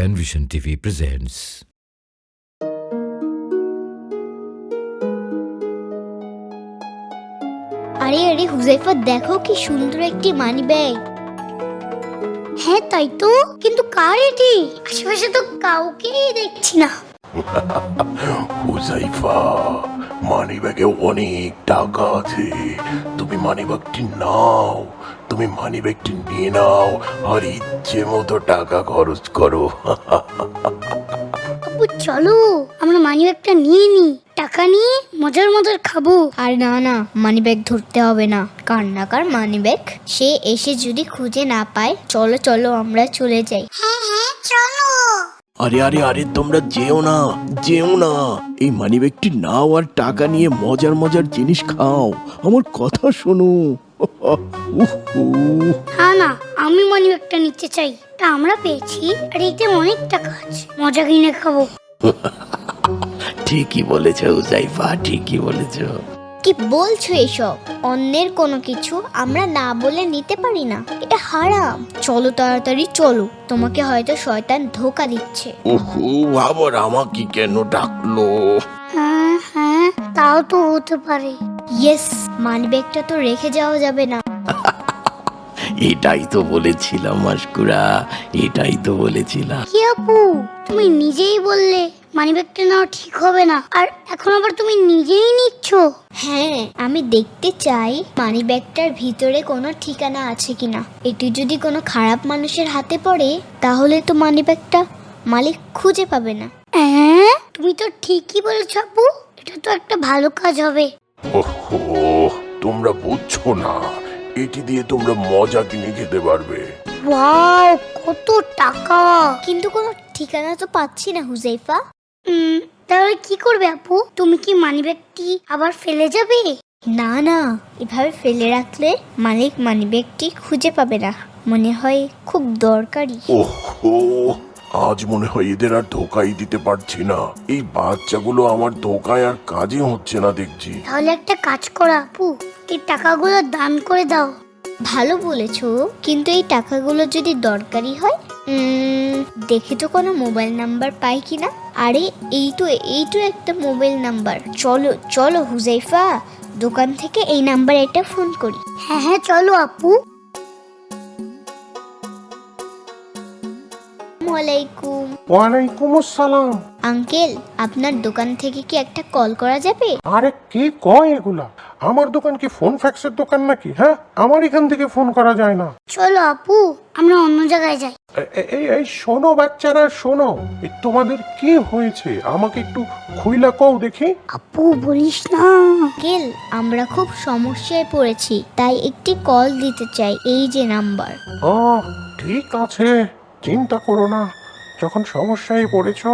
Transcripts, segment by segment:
Penvision TV presents. আরে আরে হুজাইফা দেখো কি সুন্দর একটি মানি ব্যাগ। হ্যাঁ তাই তো। কিন্তু কার এটি? আশেপাশে তো কাউকেই দেখছি না। হুজাইফা মানিব্যাগে অনেক টাকা আছে। তুমি মানিব্যাগটি নাও। তুমি মানি ব্যাগটি নিয়ে নাও আর ইচ্ছে মতো টাকা খরচ করো। আপু চলো আমরা মানি ব্যাগটা নিয়ে নি। টাকা নিয়ে মজার মজার খাব। আর না না মানি ব্যাগ ধরতে হবে না। কার না কার মানি ব্যাগ সে এসে যদি খুঁজে না পায় চলো চলো আমরা চলে যাই। হ্যাঁ হ্যাঁ চলো। আরে আরে আরে তোমরা যেও না যেও না। এই মানিব্যাগটি নাও আর টাকা নিয়ে মজার মজার জিনিস খাও। আমার কথা শোনো। না না আমি মানি ব্যাগটা নিতে চাই। তা আমরা পেয়েছি আর এতে অনেক টাকা আছে। মজা কিনে খাব। ঠিকই বলেছ হুজাইফা ঠিকই বলেছ। কি বলছো এসব? অন্যের কোনো কিছু আমরা না বলে নিতে পারি না। এটা হারাম। চলো তাড়াতাড়ি চলো। তোমাকে হয়তো শয়তান ধোকা দিচ্ছে। ওহো আবার আমাকে কেন ডাকলো? হ্যাঁ হ্যাঁ তাও তো হতে পারে। ইয়েস মানি ব্যাগটা তো রেখে যাওয়া যাবে না। এটাই তো বলেছিলাম মাসকুরা। এটাই তো বলেছিলাম। কি আপু? তুমি নিজেই বললে মানি ব্যাগটা নেওয়া ঠিক হবে না আর এখন আবার তুমি নিজেই নিচ্ছ। হ্যাঁ আমি দেখতে চাই মানি ব্যাগটার ভিতরে কোনো ঠিকানা আছে কিনা। এটি যদি কোনো খারাপ মানুষের হাতে পড়ে তাহলে তো মানি ব্যাগটা মালিক খুঁজে পাবে না। হ্যাঁ? তুমি তো ঠিকই বলেছ আপু এটা তো একটা ভালো কাজ হবে। ওহো তোমরা বুঝছ না। এটি দিয়ে তোমরা মজা কিনে খেতে পারবে। ওয়াও কত টাকা। কিন্তু কোনো ঠিকানা তো পাচ্ছি না হুজাইফা। উম, তাহলে কি করবে আপু? তুমি কি মানি ব্যাগটি আবার ফেলে যাবে? না না এভাবে ফেলে রাখলে মালিক মানি ব্যাগটি খুঁজে পাবে না। মনে হয় খুব দরকারি। ওহো আজ মনে হয় এদের আর ধোকাই দিতে পারছি না। এই বাচ্চাগুলো আমার ধোকায় আর কাজই হচ্ছে না দেখছি। তাহলে একটা কাজ করো আপু, এই টাকাগুলো দান করে দাও। ভালো বলেছ, কিন্তু এই টাকাগুলো যদি দরকারি হয় দেখে তো কোনো মোবাইল নাম্বার পাই কি না আরে, এই তো এই তো একটা মোবাইল নাম্বার। চলো চলো হুজাইফা, দোকান থেকে এই নাম্বারে একটা ফোন করি। হ্যাঁ হ্যাঁ চলো আপু। ওয়ালাইকুম ওয়ালাইকুম আসসালাম। আঙ্কেল আপনার দোকান থেকে কি একটা কল করা যাবে? আরে কি কয় এগুলা? আমার দোকান কি ফোন ফ্যাক্সের দোকান নাকি হ্যাঁ? আমার এখান থেকে ফোন করা যায় না। চলো আপু আমরা অন্য জায়গায় যাই। এ- এ- এই এই শোনো বাচ্চারা শোনো। তোমাদের কি হয়েছে? আমাকে একটু খুইলা কও দেখি। আপু বলিস না। আঙ্কেল আমরা খুব সমস্যায় পড়েছি তাই একটি কল দিতে চাই এই যে নাম্বার। ও ঠিক আছে। চিন্তা করো না। যখন সমস্যায় পড়েছ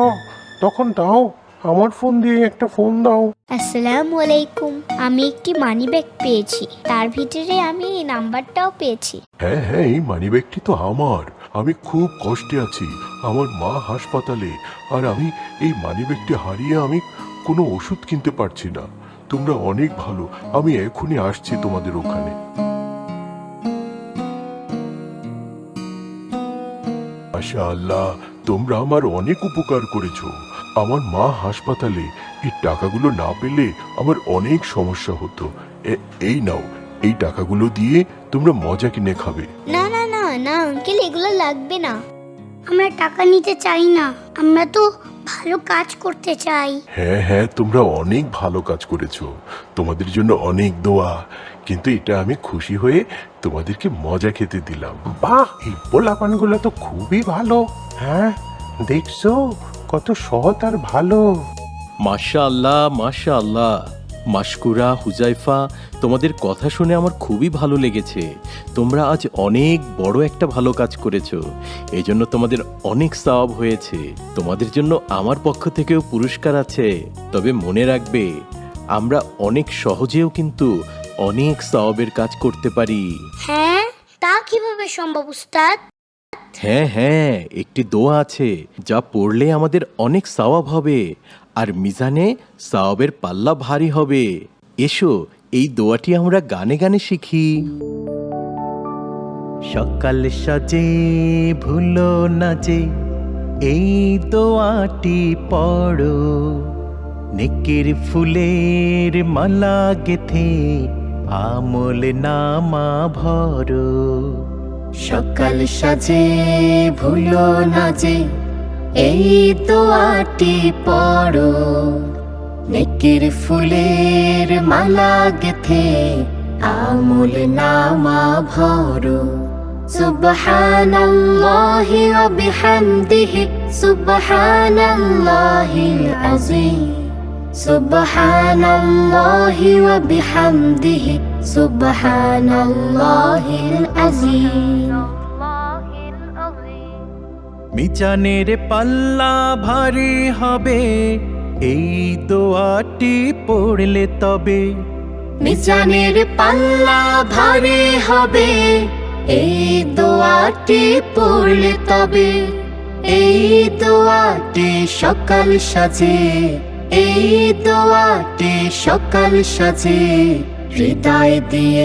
তখন দাও। আমার ফোন দিয়ে একটা ফোন দাও। আসসালামু আলাইকুম। আমি একটি মানি ব্যাগ পেয়েছি। তার ভিতরে আমি এই নাম্বারটাও পেয়েছি। হ্যাঁ হ্যাঁ এই মানিব্যাগটি তো আমার। আমি খুব কষ্টে আছি। আমার মা হাসপাতালে। আর আমি এই মানিব্যাগটি হারিয়ে আমি কোনো ওষুধ কিনতে পারছি না। তোমরা অনেক ভালো। আমি এখনই আসছি তোমাদের ওখানে। আশা আল্লাহ তোমরা আমার অনেক উপকার করেছ। আমার মা হাসপাতালে এই টাকাগুলো না পেলে আমার অনেক সমস্যা হতো। এ- এই নাও এই টাকাগুলো দিয়ে তোমরা মজা কিনে খাবে। না না না না আঙ্কেল এগুলো লাগবে না। আমরা টাকা নিতে চাই না। আমরা তো ভালো কাজ করতে চাই। হ্যাঁ হ্যাঁ তোমরা অনেক ভালো কাজ করেছ। তোমাদের জন্য অনেক দোয়া। কিন্তু এটা আমি খুশি হয়ে তোমাদেরকে মজা খেতে দিলাম। বাহ এই পোলাপানগুলো তো খুবই ভালো। হ্যাঁ দেখছ? কত সৎ আর ভালো। মাশাআল্লাহ মাশাআল্লাহ। মাশকুরা হুজাইফা তোমাদের কথা শুনে আমার খুবই ভালো লেগেছে। তোমরা আজ অনেক বড় একটা ভালো কাজ করেছ। এই জন্য তোমাদের অনেক সওয়াব হয়েছে। তোমাদের জন্য আমার পক্ষ থেকেও পুরস্কার আছে। তবে মনে রাখবে আমরা অনেক সহজেও কিন্তু অনেক সওয়াবের কাজ করতে পারি। হ্যাঁ? তা কীভাবে সম্ভব উস্তাদ? হ্যাঁ হ্যাঁ একটি দোয়া আছে যা পড়লে আমাদের অনেক সওয়াব হবে। আর মিজানে সওয়াবের পাল্লা ভারী হবে। এসো, এই দোয়াটি আমরা গানে গানে শিখি। সকাল সাজে, ভুলো না যে, এই দোয়াটি পড়ো। নেকের ফুলের মালা গেথে, আমল নামা ভরো। সকাল সাজে, ভুলো না যে এই দোয়াটি পড়ো। নেকের ফুলের মালা গেথে আমুল নামা ভরো। বিহামদিহি সুবহানাল্লাহিল আযীম। সুবহানাল্লাহি ওয়া বিহামদিহি, সুবহানাল্লাহিল আযীম। মিজানের পাল্লা ভারী হবে, এই দোয়াটি পড়লে তবে মিজানের পাল্লা ভারী হবে, এই দোয়াটি পড়লে তবে, এই দোয়াটি সকাল সাজে, এই দোয়াটি সকাল সাজে, হৃদয় দিয়ে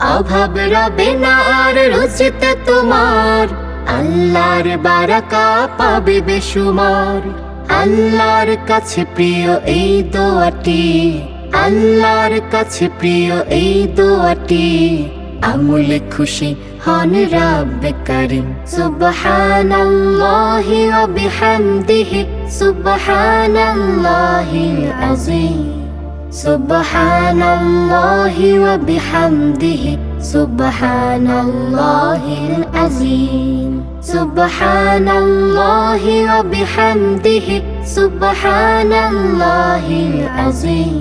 অভাব রবে না আর রুচিতে তোমার। আল্লাহর বারাকা পাবে বেশুমার। আল্লাহর কাছে প্রিয় এই দোয়াটি। আল্লাহর কাছে প্রিয় এই দোয়াটি। আমলে খুশি হন রাব্বে করিম। সুবহানাল্লাহি ওয়া বিহামদিহি। সুবহানাল্লাহিল আযীম। সুবহানাল্লাহি ওয়া বিহামদিহি, সুবহানাল্লাহিল আযীম, সুবহানাল্লাহি ওয়া বিহামদিহি, সুবহানাল্লাহিল আযীম,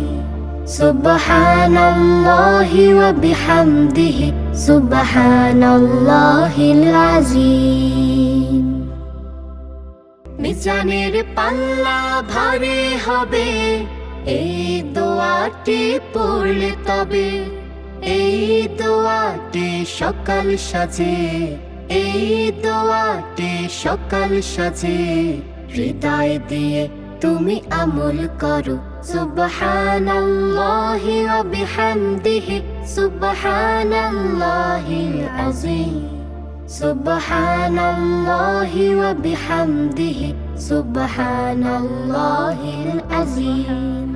সুবহানাল্লাহি ওয়া বিহামদিহি, সুবহানাল্লাহিল আযীম। মিজানের পাল্লা ভারী হবে এই দোয়াটি পড়লে তবে, এই দোয়াটি সকাল সাজে, এই দোয়াটি সকাল সাজে। হৃদয় দিয়ে তুমি আমল করো, সুবহানাল্লাহি ওয়া বিহামদিহি সুবহানাল্লাহিল আযীম, সুবহানাল্লাহি ওয়া বিহামদিহি। সুবহানাল্লাহিল আযীম